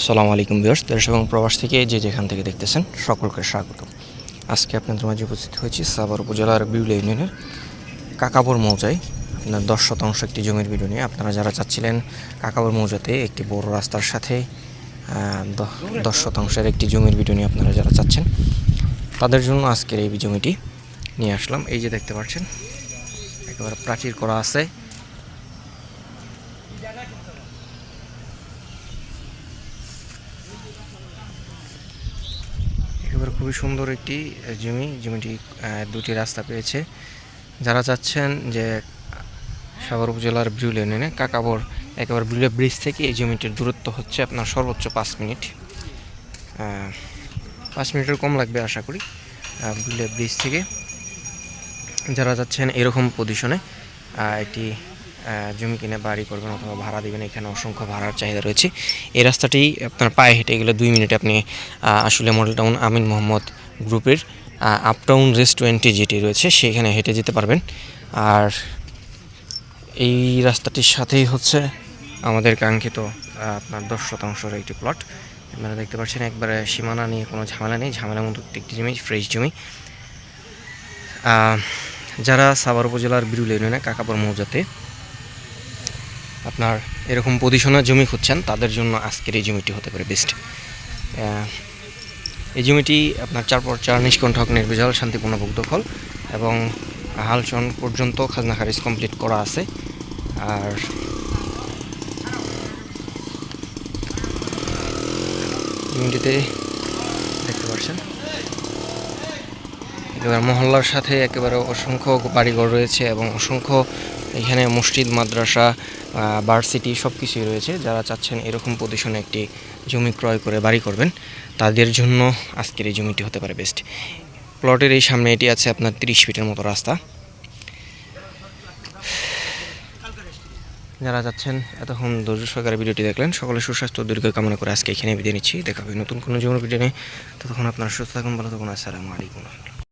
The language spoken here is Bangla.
আসসালামু আলাইকুম বিয়ার্স দেশ এবং প্রবাস থেকে যে যেখান থেকে দেখতেছেন, সকলকে স্বাগত। আজকে আপনাদের মাঝে উপস্থিত হয়েছি সাভার উপজেলার বিউলা ইউনিয়নের কাকাবর মৌজায়। আপনার দশ শতাংশ একটি জমির ভিডিও নিয়ে আপনারা যারা চাচ্ছিলেন কাকাবর মৌজাতে একটি বড় রাস্তার সাথে দশ শতাংশের একটি জমির ভিডিও নিয়ে আপনারা যারা চাচ্ছেন, তাদের জন্য আজকের এই জমিটি নিয়ে আসলাম। এই যে দেখতে পাচ্ছেন, একেবারে প্রাচীর করা আছে একেবারে খুবই সুন্দর একটি জমি জমিটি দুটি রাস্তা পেয়েছে। যারা চাচ্ছেন যে সাগর উপজেলার ব্রিউল ইউনিয়নে কাকাবর একেবারে ব্রিউলে ব্রিজ থেকে এই জমিটির দূরত্ব হচ্ছে আপনার সর্বোচ্চ পাঁচ মিনিট। পাঁচ মিনিটের কম লাগবে আশা করি ব্রিউলে ব্রিজ থেকে। যারা যাচ্ছেন এরকম পজিশনে একটি আহ, জমি কিনে বাড়ি করবেন অথবা ভাড়া দিবেন, এখানে অসংখ্য ভাড়ার চাহিদা রয়েছে। এই রাস্তাটি আপনার পায়ে হেঁটে গেলে দুই মিনিটে আপনি আসলে মডেল টাউন আমিন মোহাম্মদ গ্রুপের আপটাউন রেস্টুরেন্টটি যেটি রয়েছে, সেখানে হেঁটে যেতে পারবেন। আর এই রাস্তাটির সাথেই হচ্ছে আমাদের কাঙ্ক্ষিত আপনার দশ শতাংশের একটি প্লট আপনারা দেখতে পাচ্ছেন একবারে সীমানা নিয়ে কোনো ঝামেলা নেই ঝামেলা মতো একটি জমি ফ্রেশ জমি। যারা সাভার উপজেলার বিরুল ইউনিয়নে কাকাপুর মৌজাতে আপনার এরকম পজিশনের জমি খুঁজছেন, তাদের জন্য আজকের এই জমিটি হতে পারে বেস্ট এই জমিটি আপনার চার পর চার নিষ্কণ্ঠ হক নির্বিজাল শান্তিপূর্ণ দখল এবং হালচন পর্যন্ত খাজনা খারিজ কমপ্লিট করা আছে। আর জমিটিতে দেখতে পাচ্ছেন একেবারে মহল্লার সাথে একেবারে অসংখ্য বাড়িঘর রয়েছে এবং অসংখ্য এখানে মসজিদ, মাদ্রাসা ভার্সিটি সব কিছুই রয়েছে। যারা চাচ্ছেন এরকম পজিশনে একটি জমি ক্রয় করে বাড়ি করবেন, তাদের জন্য আজকের এই জমিটি হতে পারে বেস্ট প্লটের এই সামনে এটি আছে আপনার তিরিশ ফিটের মতো রাস্তা। যারা যাচ্ছেন এতক্ষণ ধৈর্য সহকারে ভিডিওটি দেখলেন, সকলে সুস্বাস্থ্য দীর্ঘ কামনা করে আজকে এখানে বিদায় নিচ্ছি। দেখা হবে নতুন কোনো জমির ভিডিও নিয়ে। ততক্ষণ আপনারা সুস্থ থাকুন, ভালো থাকুন, আসসালামু আলাইকুম।